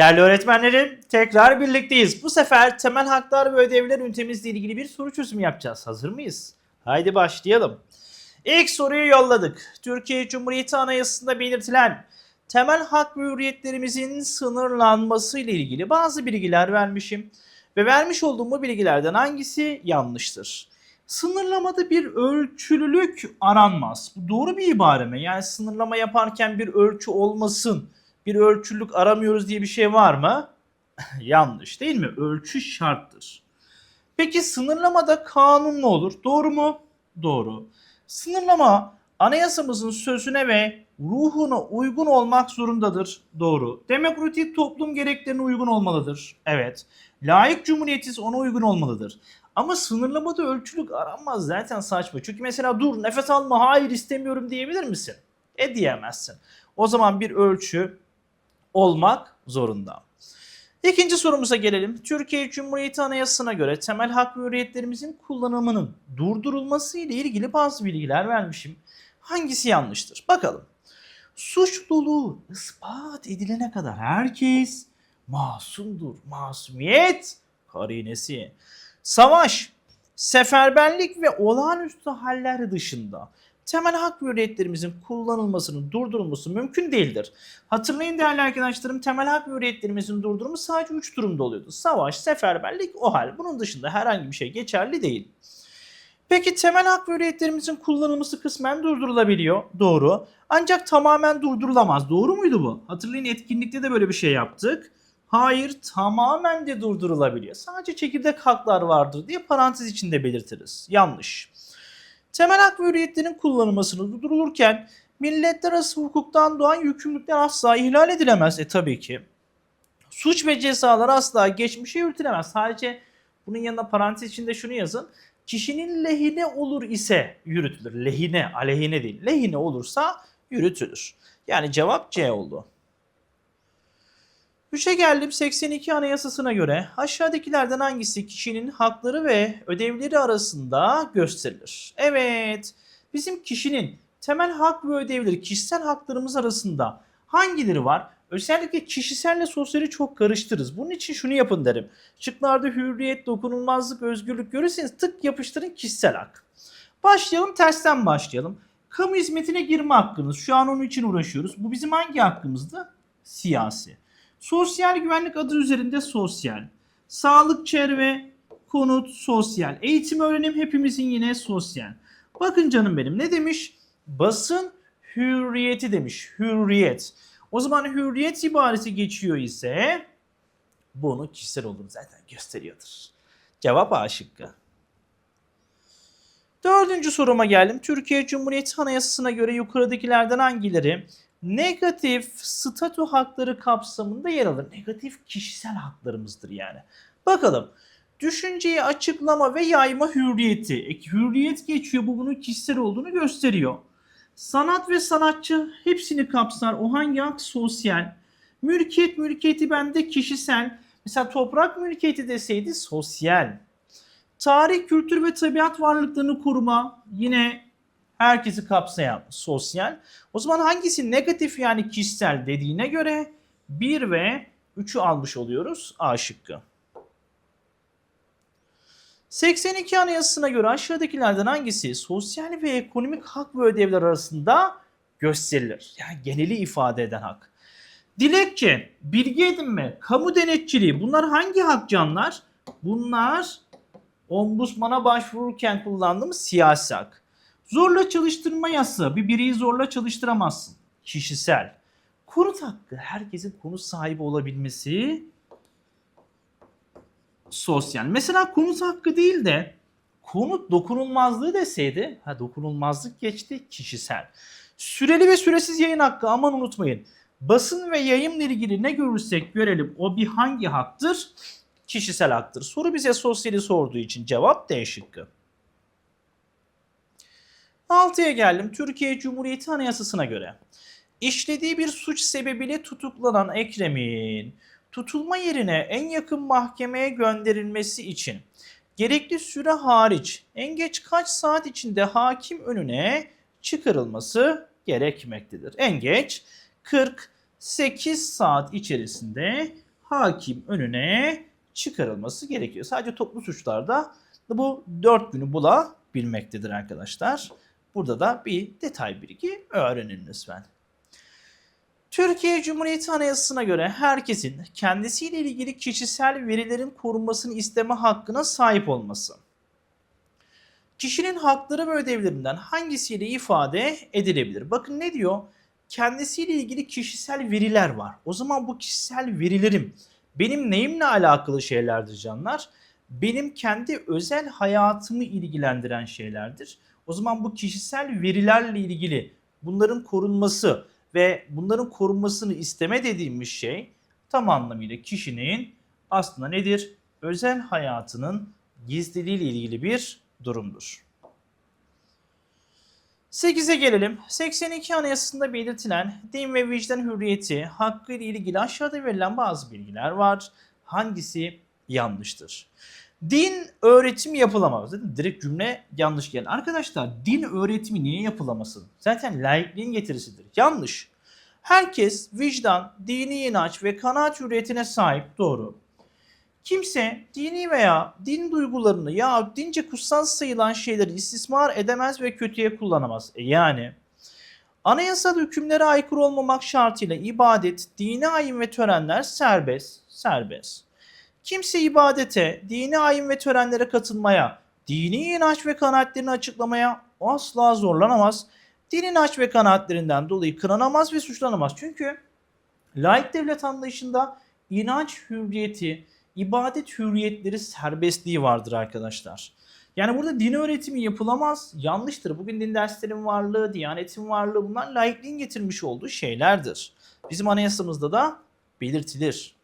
Değerli öğretmenlerim, tekrar birlikteyiz. Bu sefer temel haklar ve ödevler ünitemizle ilgili bir soru çözümü yapacağız. Hazır mıyız? Haydi başlayalım. İlk soruyu yolladık. Türkiye Cumhuriyeti Anayasası'nda belirtilen temel hak ve hürriyetlerimizin sınırlanması ile ilgili bazı bilgiler vermişim. Ve vermiş olduğum bu bilgilerden hangisi yanlıştır? Sınırlamada bir ölçülülük aranmaz. Bu doğru bir ibare mi? Yani sınırlama yaparken bir ölçü olmasın, bir ölçülük aramıyoruz diye bir şey var mı? Yanlış değil mi? Ölçü şarttır. Peki sınırlamada kanun ne olur? Doğru mu? Doğru. Sınırlama anayasamızın sözüne ve ruhuna uygun olmak zorundadır. Doğru. Demokratik toplum gereklerine uygun olmalıdır. Evet. Layık cumhuriyetiz ona uygun olmalıdır. Ama sınırlamada ölçülük aranmaz zaten saçma. Çünkü mesela dur nefes alma hayır istemiyorum diyebilir misin? E diyemezsin. O zaman bir ölçü olmak zorunda. İkinci sorumuza gelelim. Türkiye Cumhuriyeti Anayasası'na göre temel hak ve hürriyetlerimizin kullanımının durdurulması ile ilgili bazı bilgiler vermişim. Hangisi yanlıştır? Bakalım. Suçluluğu ispat edilene kadar herkes masumdur. Masumiyet karinesi. Savaş, seferberlik ve olağanüstü haller dışında temel hak ve hürriyetlerimizin kullanılmasının durdurulması mümkün değildir. Hatırlayın değerli arkadaşlarım temel hak ve hürriyetlerimizin durdurulma sadece 3 durumda oluyordu. Savaş, seferberlik, o hal. Bunun dışında herhangi bir şey geçerli değil. Peki temel hak ve hürriyetlerimizin kullanılması kısmen durdurulabiliyor. Doğru. Ancak tamamen durdurulamaz. Doğru muydu bu? Hatırlayın etkinlikte de böyle bir şey yaptık. Hayır tamamen de durdurulabiliyor. Sadece çekirdek haklar vardır diye parantez içinde belirtiriz. Yanlış. Temel hak ve hürriyetlerin kullanılmasını durdurulurken milletler arası hukuktan doğan yükümlülükler asla ihlal edilemez. E tabii ki. Suç ve cezalar asla geçmişe yürütülemez. Sadece bunun yanına parantez içinde şunu yazın. Kişinin lehine olur ise yürütülür. Lehine, aleyhine değil. Lehine olursa yürütülür. Yani cevap C oldu. 3'e geldim 82 Anayasası'na göre aşağıdakilerden hangisi kişinin hakları ve ödevleri arasında gösterilir? Evet, bizim kişinin temel hak ve ödevleri kişisel haklarımız arasında hangileri var? Özellikle kişiselle sosyali çok karıştırırız. Bunun için şunu yapın derim. Şıklarda hürriyet, dokunulmazlık, özgürlük görürseniz tık yapıştırın kişisel hak. Başlayalım tersten başlayalım. Kamu hizmetine girme hakkınız. Şu an onun için uğraşıyoruz. Bu bizim hangi hakkımızdı? Siyasi. Sosyal güvenlik adı üzerinde sosyal. Sağlık, çevre, konut, sosyal. Eğitim, öğrenim hepimizin yine sosyal. Bakın canım benim ne demiş? Basın hürriyeti demiş. Hürriyet. O zaman hürriyet ibaresi geçiyor ise bunu kişisel olduğunu zaten gösteriyordur. Cevap A şıkkı. Dördüncü soruma geldim. Türkiye Cumhuriyeti Anayasası'na göre yukarıdakilerden hangileri negatif statü hakları kapsamında yer alır? Negatif kişisel haklarımızdır yani. Bakalım. Düşünceyi açıklama ve yayma hürriyeti. E, hürriyet geçiyor. Bu bunun kişisel olduğunu gösteriyor. Sanat ve sanatçı hepsini kapsar. O hangi hak? Sosyal. Mülkiyet, mülkiyeti bende kişisel. Mesela toprak mülkiyeti deseydi sosyal. Tarih, kültür ve tabiat varlıklarını koruma yine herkesi kapsayan sosyal. O zaman hangisi negatif yani kişisel dediğine göre 1 ve 3'ü almış oluyoruz A şıkkı. 82 Anayasası'na göre aşağıdakilerden hangisi sosyal ve ekonomik hak ve ödevler arasında gösterilir? Yani geneli ifade eden hak. Dilekçe, bilgi edinme, kamu denetçiliği bunlar hangi hak canlar? Bunlar ombudsmana başvururken kullandığımız siyasi hak. Zorla çalıştırma yasağı. Bir bireyi zorla çalıştıramazsın. Kişisel. Konut hakkı. Herkesin konut sahibi olabilmesi sosyal. Mesela konut hakkı değil de konut dokunulmazlığı deseydi, ha dokunulmazlık geçti kişisel. Süreli ve süresiz yayın hakkı aman unutmayın. Basın ve yayınla ilgili ne görürsek görelim o bir hangi haktır? Kişisel haktır. Soru bize sosyali sorduğu için cevap D şıkkı. 6'ya geldim. Türkiye Cumhuriyeti Anayasası'na göre. İşlediği bir suç sebebiyle tutuklanan Ekrem'in tutulma yerine en yakın mahkemeye gönderilmesi için gerekli süre hariç en geç kaç saat içinde hakim önüne çıkarılması gerekmektedir. En geç 48 saat içerisinde hakim önüne çıkarılması gerekiyor. Sadece toplu suçlarda bu 4 günü bulabilmektedir arkadaşlar. Burada da bir detay bilgi öğrenin lütfen. Türkiye Cumhuriyeti Anayasası'na göre herkesin kendisiyle ilgili kişisel verilerin korunmasını isteme hakkına sahip olması. Kişinin hakları ve ödevlerinden hangisiyle ifade edilebilir? Bakın ne diyor? Kendisiyle ilgili kişisel veriler var. O zaman bu kişisel verilerim benim neyimle alakalı şeylerdir canlar? Benim kendi özel hayatımı ilgilendiren şeylerdir. O zaman bu kişisel verilerle ilgili bunların korunması ve bunların korunmasını isteme dediğimiz şey tam anlamıyla kişinin aslında nedir? Özel hayatının gizliliği ile ilgili bir durumdur. 8'e gelelim. 82 Anayasası'nda belirtilen din ve vicdan hürriyeti hakkı ile ilgili aşağıda verilen bazı bilgiler var. Hangisi yanlıştır? Din öğretimi yapılamaz. Değil mi? Direkt cümle yanlış geldi. Arkadaşlar din öğretimi niye yapılamasın? Zaten laikliğin getirisidir. Yanlış. Herkes vicdan, dini inanç ve kanaat hürriyetine sahip. Doğru. Kimse dini veya din duygularını ya dince kutsal sayılan şeyleri istismar edemez ve kötüye kullanamaz. E yani anayasal hükümlere aykırı olmamak şartıyla ibadet, dini ayin ve törenler serbest, serbest. Kimse ibadete, dini ayin ve törenlere katılmaya, dini inanç ve kanaatlerini açıklamaya asla zorlanamaz. Din inanç ve kanaatlerinden dolayı kınanamaz ve suçlanamaz. Çünkü laik devlet anlayışında inanç hürriyeti, ibadet hürriyetleri serbestliği vardır arkadaşlar. Yani burada din öğretimi yapılamaz. Yanlıştır. Bugün din derslerinin varlığı, diyanetin varlığı bunlar laikliğin getirmiş olduğu şeylerdir. Bizim anayasamızda da belirtilir.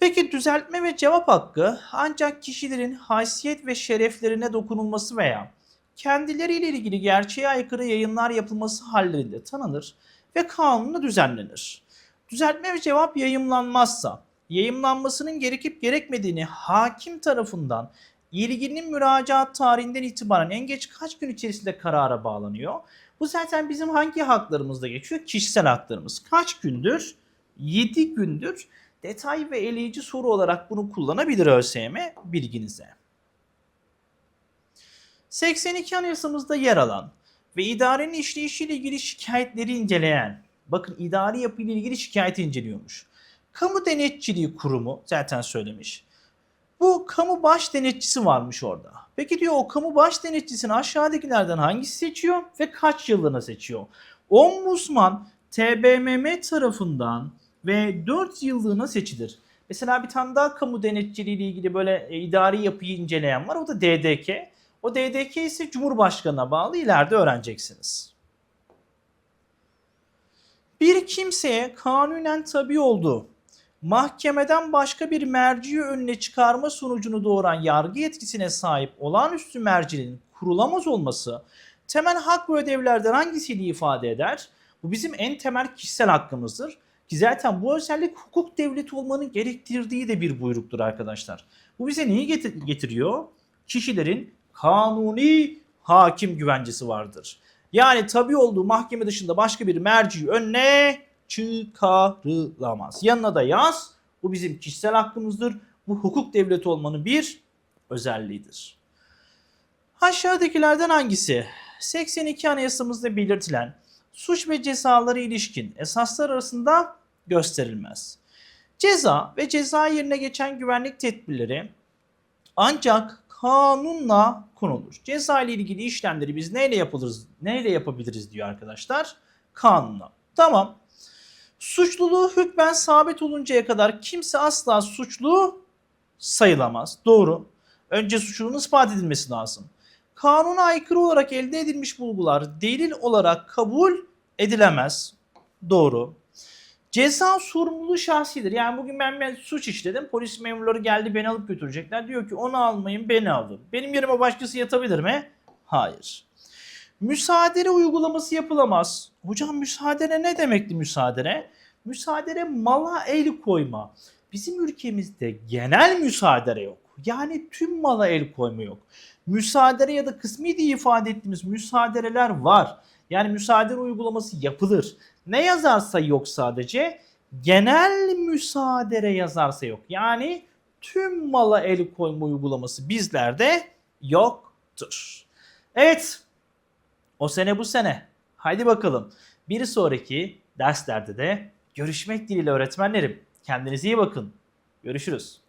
Peki düzeltme ve cevap hakkı ancak kişilerin haysiyet ve şereflerine dokunulması veya kendileriyle ilgili gerçeğe aykırı yayınlar yapılması hallerinde tanınır ve kanunla düzenlenir. Düzeltme ve cevap yayımlanmazsa yayımlanmasının gerekip gerekmediğini hakim tarafından ilgilinin müracaat tarihinden itibaren en geç kaç gün içerisinde karara bağlanıyor. Bu zaten bizim hangi haklarımızda geçiyor? Kişisel haklarımız. Kaç gündür? 7 gündür. Detay ve eleyici soru olarak bunu kullanabilir ÖSYM bilginize. 82 Anayasamızda yer alan ve idarenin işleyişiyle ilgili şikayetleri inceleyen, bakın idari yapı ile ilgili şikayet inceliyormuş. Kamu Denetçiliği Kurumu zaten söylemiş. Bu kamu baş denetçisi varmış orada. Peki diyor o kamu baş denetçisini aşağıdakilerden hangisi seçiyor ve kaç yıllığına seçiyor? Ombudsman TBMM tarafından ve 4 yıllığına seçilir. Mesela bir tane daha kamu denetçiliği ile ilgili böyle e, idari yapıyı inceleyen var. O da DDK. O DDK ise Cumhurbaşkanı'na bağlı ileride öğreneceksiniz. Bir kimseye kanunen tabi olduğu mahkemeden başka bir merciyi önüne çıkarma sonucunu doğuran yargı yetkisine sahip olağanüstü mercinin kurulamaz olması temel hak ve ödevlerden hangisini ifade eder? Bu bizim en temel kişisel hakkımızdır. Ki zaten bu özellik hukuk devleti olmanın gerektirdiği de bir buyruktur arkadaşlar. Bu bize neyi getir- getiriyor? Kişilerin kanuni hakim güvencesi vardır. Yani tabi olduğu mahkeme dışında başka bir merci önüne çıkarılamaz. Yanına da yaz. Bu bizim kişisel hakkımızdır. Bu hukuk devleti olmanın bir özelliğidir. Aşağıdakilerden hangisi 82 Anayasamızda belirtilen suç ve cezaları ilişkin esaslar arasında gösterilmez. Ceza ve ceza yerine geçen güvenlik tedbirleri ancak kanunla konulur. Ceza ile ilgili işlemleri biz neyle yapılırız, neyle yapabiliriz diyor arkadaşlar? Kanunla. Tamam. Suçluluğu hükmen sabit oluncaya kadar kimse asla suçlu sayılamaz. Doğru. Önce suçluluğun ispat edilmesi lazım. Kanuna aykırı olarak elde edilmiş bulgular delil olarak kabul edilemez. Doğru. Ceza sorumluluğu şahsidir. Yani bugün ben bir suç işledim. Polis memurları geldi beni alıp götürecekler. Diyor ki onu almayın beni alın. Benim yerime başkası yatabilir mi? Hayır. Müsaade uygulaması yapılamaz. Hocam müsaade ne demekti müsaade? Müsaade mala el koyma. Bizim ülkemizde genel müsaade yok. Yani tüm mala el koyma yok. Müsaade ya da kısmi diye ifade ettiğimiz müsaadeler var. Yani müsaade uygulaması yapılır. Ne yazarsa yok sadece genel müsaadere yazarsa yok. Yani tüm mala el koyma uygulaması bizlerde yoktur. Evet. O sene bu sene. Haydi bakalım. Bir sonraki derslerde de görüşmek dileğiyle öğretmenlerim. Kendinize iyi bakın. Görüşürüz.